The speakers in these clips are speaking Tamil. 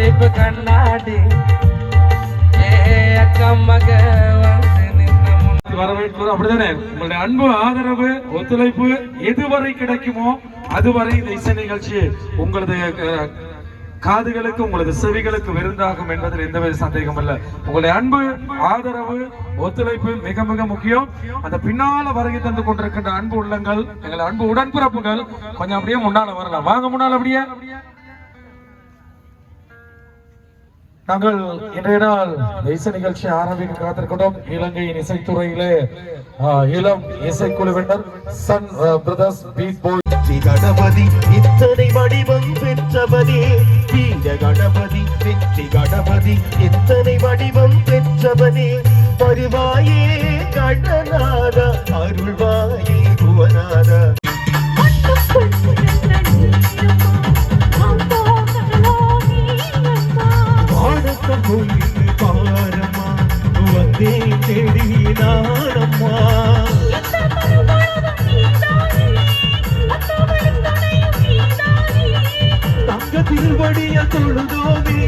சேப்பு கண்ணாடி. ஏ அக்கம்மக வரவேற்பது அப்படிதானே? உங்களுடைய அன்பு ஆதரவு ஒத்துழைப்பு எதுவரை கிடைக்குமோ அதுவரை இந்த இசை நிகழ்ச்சி உங்களது காதுகளுக்கு உங்களது செவிகளுக்கு விருந்தாகும் என்பதில் எந்தவித சந்தேகம் இல்லை. உங்களுடைய அன்பு ஆதரவு ஒத்துழைப்பு மிக மிக முக்கியம். அந்த பின்னால வருகை தந்து கொண்டிருக்கின்ற அன்பு உள்ளங்கள் எங்களை அன்பு உடன்பிறப்புகள் கொஞ்சம் அப்படியே முன்னால வரலாம். வாங்க முன்னால அப்படியே. நாங்கள் இன்றைய நாள் இசை நிகழ்ச்சி ஆரம்பிக்க காத்திருக்கிறோம் இலங்கையின் இசைத்துறையிலே இளம் இசைக்குழுவினர் Sun Brothers Beat Boy Ganapathi இத்தனை வடிவம் பெற்றவனே. வீர கணபதி வெற்றி கணபதி இத்தனை வடிவம் பெற்றவனே. வருவாயே கடனாத அருள்வாயே புவனாத வானத்த கோயில் பாரம்மா வந்தே தேடி நானம்மா தங்க திருவடிய தொழுதோமே.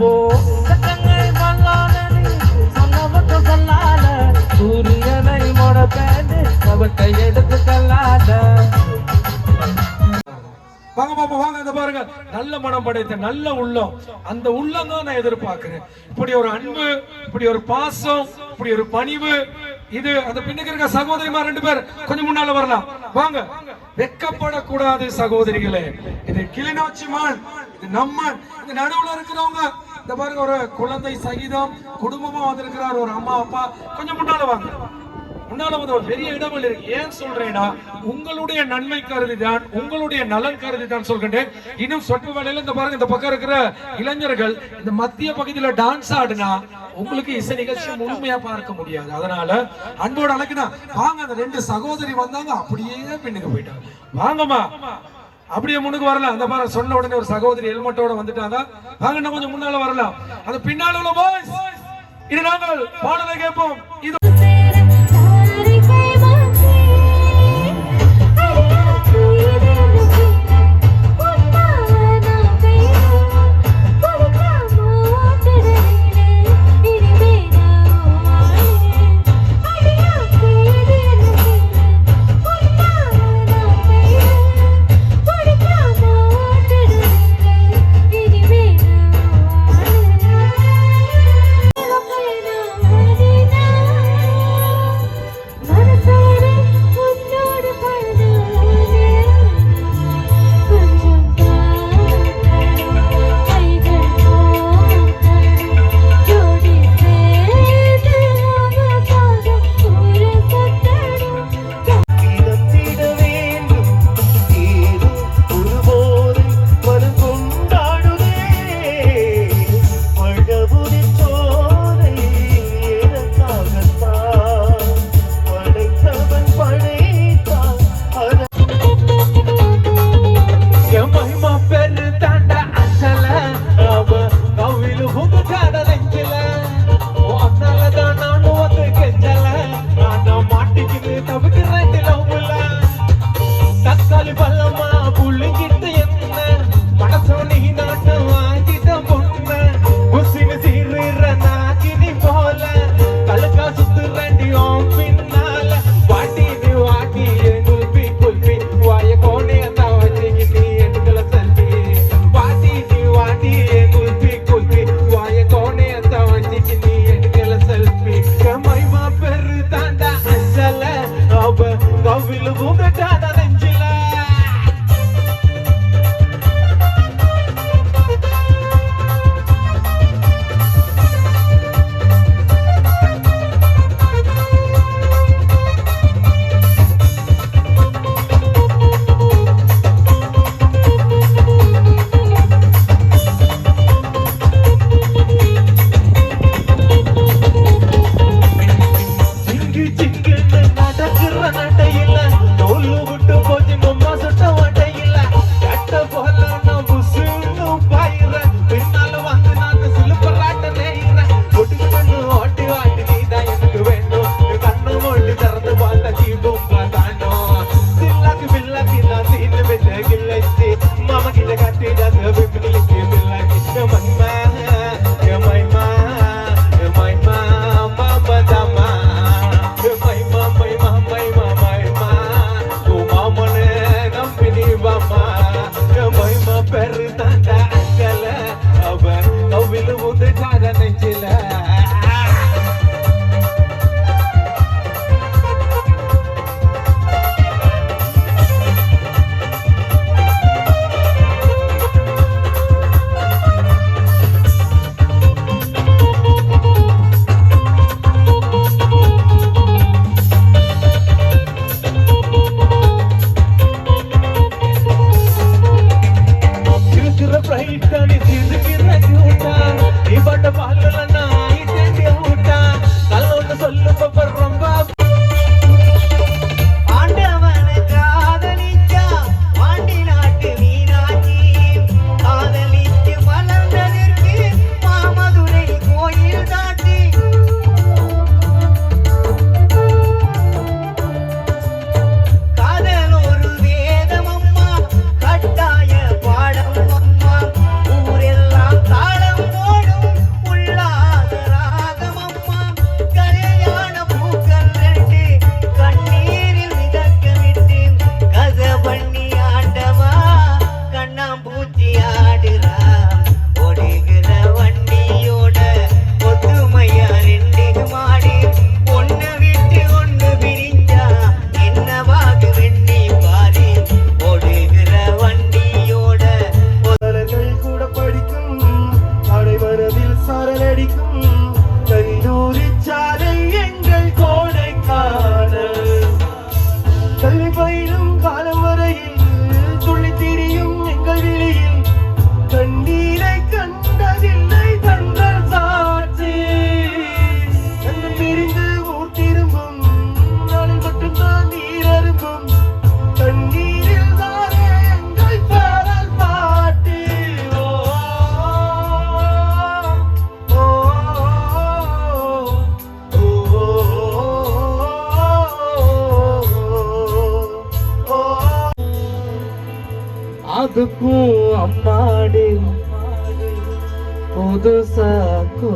போ சட்டங்கள் மல்லால நீ சொன்னவங்க சொல்லால சூரியனை மொட பேண்டு அவட்டை எடுத்து தள்ளாத. வாங்க பாப்பா வாங்க இந்த பாருங்க. நல்ல மனம் படைத்த நல்ல உள்ளம். அந்த உள்ளம் தான் நான் எதிர்பார்க்கிறேன். இப்படி ஒரு அன்பு இப்படி ஒரு பாசம் இப்படி ஒரு பணிவு. இது அந்த பின்னுக்கு இருக்க சகோதரிமா ரெண்டு பேர் கொஞ்சம் முன்னால வரலாம். வாங்க. வெக்கப்படக்கூடாது சகோதரிகளே. இது கிளிநொச்சி மண் இது நம்ம இந்த நடுவுல இருக்கிறவங்க. இந்த பாருங்க ஒரு குழந்தை சகிதம் குடும்பமா வந்திருக்கிறார் ஒரு அம்மா அப்பா. கொஞ்சம் முன்னால வாங்க. முன்னால வந்து ஒரு பெரிய இடங்கள் இருக்கு. ஏன் சொல்றேன்னா உங்களுடைய நன்மை கருதி தான் உங்களுடைய நலன் கருதி தான் சொல்கிறேன் இன்னும் சொட்டு வேலையில இந்த பாருங்க இந்த பக்கம் இருக்கிற இளைஞர்கள் இந்த மத்திய பகுதியில டான்ஸ் ஆடுனா உங்களுக்கு இசை நிகழ்ச்சி முழுமையா பார்க்க முடியாது. அதனால அன்போடு அழைக்கினா வாங்க அந்த ரெண்டு சகோதரி வந்தாங்க அப்படியே பின்னுக்கு போயிட்டாங்க. வாங்கம்மா. அப்படியே முன்னுக்கு வரலாம். அந்த பாரு சொன்ன உடனே ஒரு சகோதரி ஹெல்மெட்டோட வந்துட்டாங்க. வாங்க இன்னும் கொஞ்சம் முன்னால வரலாம். அது பின்னால உள்ள பாய்ஸ் இது நாங்கள் பாடலை கேட்போம். இது സരളടിക്കും புதுக்கும் அம்மாடு. புதுசாக்கோ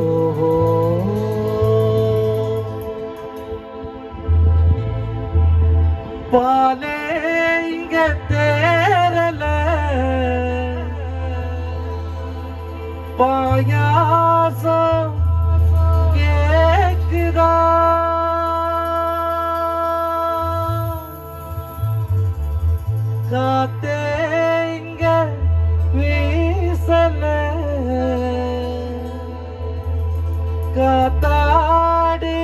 பாலே இங்க தேரல பாயாசம் பாடு.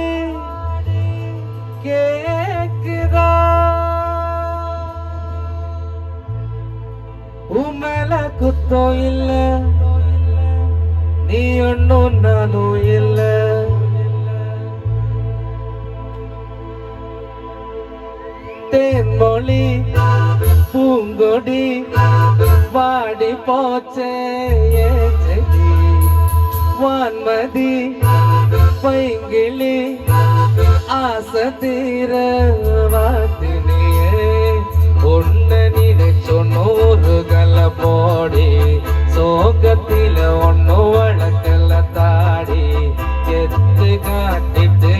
கேக்குதா? உமல குத்தோ இல்ல. நீ ஒன்னும் நானும் இல்ல. தேன்மொழி பூங்கொடி வாடி போச்சே வான்மதி ಪೈಂಗಿಳಿ ಆಸತಿರ ವಾತಿನಿಯೇ ஒன்ன நினைச்சொன்னூறு கல போடி சோகத்தில ஒன்னு வழக்கல தாடி எத்து காட்டிட்டு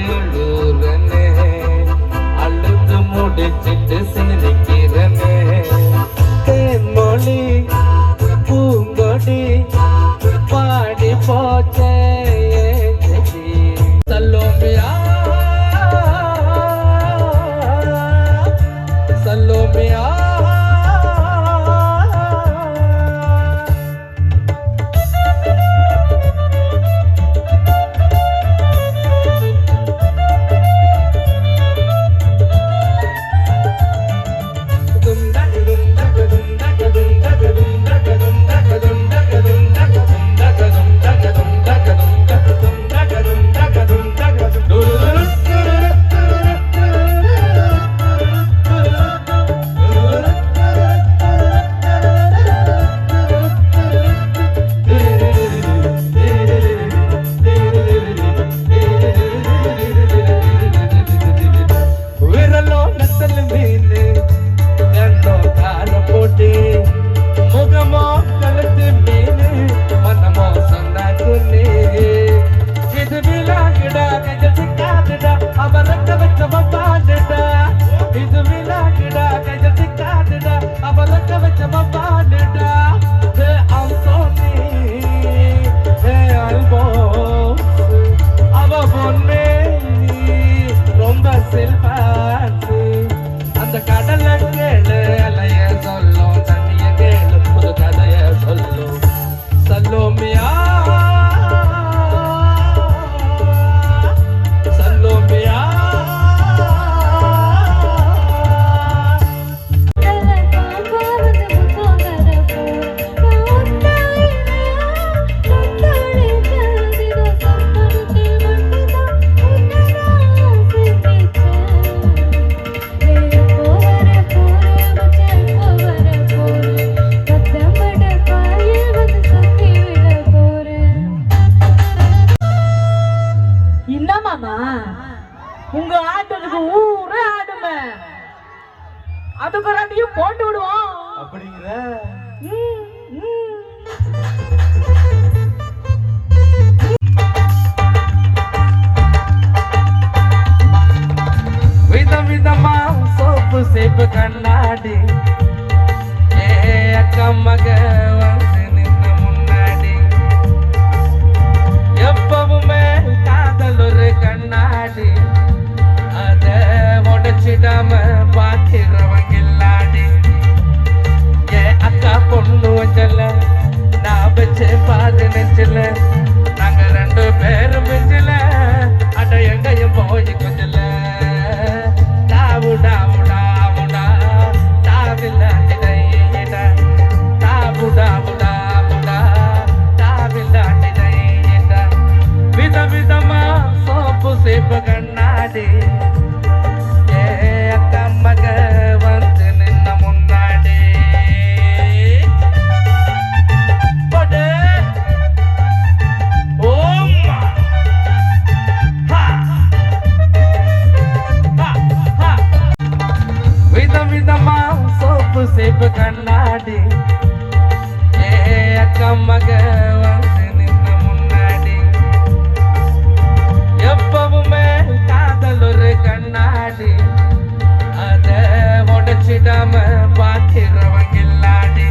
உங்க ஆட்டத்துக்கு ஊரே ஆடுமே. அதுக்கு ரெண்டையும் போட்டு விடுவோம். அப்படிங்கிற? விதமா சோப்பு சேப்பு கண்ணாடி. ஏ அக்கா மகன் சேப்பு கண்ணாடி. ஏ அக்கா மக வந்து நின்ன முன்னாடி. எப்பவுமே காதல் ஒரு கண்ணாடி. அத உடைச்சிடாம பாக்கிறவங்க இல்லாடி.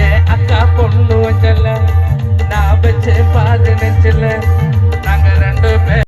ஏ அக்கா பொண்ணு வச்சல நான் வச்சு பாது நெஞ்சல நாங்க ரெண்டு பேர்